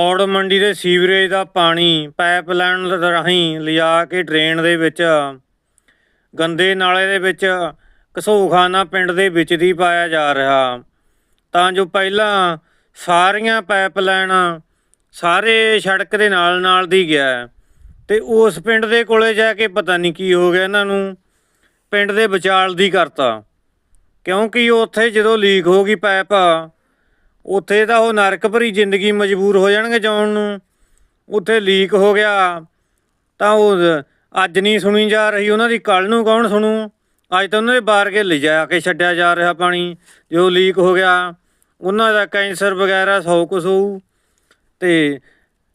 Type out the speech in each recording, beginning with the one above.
ਔੜ ਮੰਡੀ ਦੇ ਸੀਵਰੇਜ ਦਾ ਪਾਣੀ ਪਾਈਪਲਾਈਨ ਰਾਹੀਂ ਲਿਜਾ ਕੇ ਡਰੇਨ ਦੇ ਵਿੱਚ, ਗੰਦੇ ਨਾਲੇ ਦੇ ਵਿੱਚ ਕਸੂਖਾਨਾ ਪਿੰਡ ਦੇ ਵਿੱਚ ਦੀ ਪਾਇਆ ਜਾ ਰਿਹਾ ਤਾਂ ਜੋ ਪਹਿਲਾਂ ਸਾਰੀਆਂ ਪਾਈਪਲਾਈਨ ਸਾਰੇ ਸੜਕ ਦੇ ਨਾਲ ਨਾਲ ਦੀ ਗਿਆ ਹੈ। ਤੇ ਉਸ ਪਿੰਡ ਦੇ ਕੋਲੇ ਜਾ ਕੇ ਪਤਾ ਨਹੀਂ ਕੀ ਹੋ ਗਿਆ ਇਹਨਾਂ ਨੂੰ, ਪਿੰਡ ਦੇ ਵਿਚਾਲ ਦੀ ਕਰਤਾ ਕਿਉਂਕਿ ਉੱਥੇ ਜਦੋਂ ਲੀਕ ਹੋ ਗਈ ਪਾਈਪ ਉੱਥੇ ਤਾਂ ਉਹ ਨਰਕ ਭਰੀ ਜ਼ਿੰਦਗੀ ਮਜਬੂਰ ਹੋ ਜਾਣਗੇ ਜਾਣ ਨੂੰ। ਉੱਥੇ ਲੀਕ ਹੋ ਗਿਆ। ਤਾਂ ਉਹ ਅੱਜ ਨਹੀਂ ਸੁਣੀ ਜਾ ਰਹੀ, ਉਹਨਾਂ ਦੀ ਕੱਲ ਨੂੰ ਕੌਣ ਸੁਣੂ? ਅੱਜ ਤਾਂ ਉਹਨਾਂ ਦੇ ਬਾਹਰ ਕੇ ਲਿਜਾ ਕੇ ਛੱਡਿਆ ਜਾ ਰਿਹਾ ਪਾਣੀ, ਜੋ ਲੀਕ ਹੋ ਗਿਆ। ਉਹਨਾਂ ਦਾ ਕੈਂਸਰ ਵਗੈਰਾ ਸੌ ਕੁਛ ਹੋਊ ਤੇ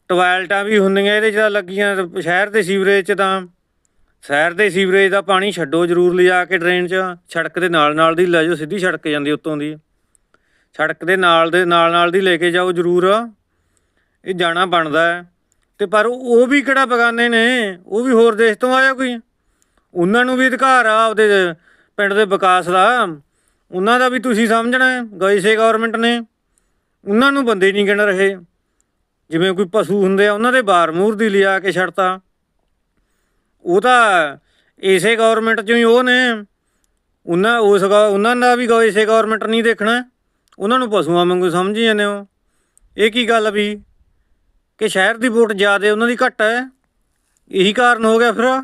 ਟਵਾਇਲਟਾਂ ਵੀ ਹੁੰਦੀਆਂ ਇਹਦੇ 'ਚ ਤਾਂ ਲੱਗੀਆਂ ਸ਼ਹਿਰ ਦੇ ਸੀਵਰੇਜ 'ਚ ਤਾਂ। ਸ਼ਹਿਰ ਦੇ ਸੀਵਰੇਜ ਦਾ ਪਾਣੀ ਛੱਡੋ ਜ਼ਰੂਰ ਲਿਜਾ ਕੇ ਡਰੇਨ 'ਚ। ਸੜਕ ਦੇ ਨਾਲ ਨਾਲ ਦੀ ਲੈ ਜਾਓ, ਸਿੱਧੀ ਸੜਕ ਜਾਂਦੀ ਉੱਤੋਂ ਦੀ। ਸੜਕ ਦੇ ਨਾਲ ਦੇ, ਨਾਲ ਨਾਲ ਦੀ ਲੈ ਕੇ ਜਾਓ ਜ਼ਰੂਰ। ਇਹ ਜਾਣਾ ਬਣਦਾ ਹੈ। ਤੇ ਪਰ ਉਹ ਵੀ ਕਿਹੜਾ ਬਗਾਨੇ ਨੇ? ਉਹ ਵੀ ਹੋਰ ਦੇਸ਼ ਤੋਂ ਆਇਆ ਕੋਈ? ਉਹਨਾਂ ਨੂੰ ਵੀ ਅਧਿਕਾਰ ਆ ਆਪਦੇ ਪਿੰਡ ਦੇ ਵਿਕਾਸ ਦਾ। ਉਹਨਾਂ ਦਾ ਵੀ ਤੁਸੀਂ ਸਮਝਣਾ ਹੈ ਗਏ ਸੇ ਗਵਰਨਮੈਂਟ ਨੇ। ਉਹਨਾਂ ਨੂੰ ਬੰਦੇ ਨਹੀਂ ਗਿਣ ਰਹੇ। ਜਿਵੇਂ ਕੋਈ ਪਸ਼ੂ ਹੁੰਦੇ ਆ, ਉਹਨਾਂ ਦੇ ਬਾਰ ਮੂਰ ਦੀ ਲਿਆ ਕੇ ਛੱਡਤਾ। ਉਹ ਤਾਂ ਇਸੇ ਗਵਰਨਮੈਂਟ ਚੋਂ ਹੀ ਉਹ ਨੇ। ਉਹਨਾਂ, ਉਸ ਗ- ਉਹਨਾਂ ਦਾ ਵੀ ਗਏ ਸੇ ਗਵਰਨਮੈਂਟ ਨਹੀਂ ਦੇਖਣਾ। ਉਹਨਾਂ ਨੂੰ ਪਸ਼ੂਆਂ ਵਾਂਗੂ ਸਮਝੀ ਜਾਂਦੇ ਹੋ? ਇਹ ਕੀ ਗੱਲ ਵੀ? ਕਿ ਸ਼ਹਿਰ ਦੀ ਵੋਟ ਜ਼ਿਆਦਾ ਉਹਨਾਂ ਦੀ ਘੱਟ ਹੈ? ਇਹੀ ਕਾਰਨ ਹੋ ਗਿਆ ਫਿਰ?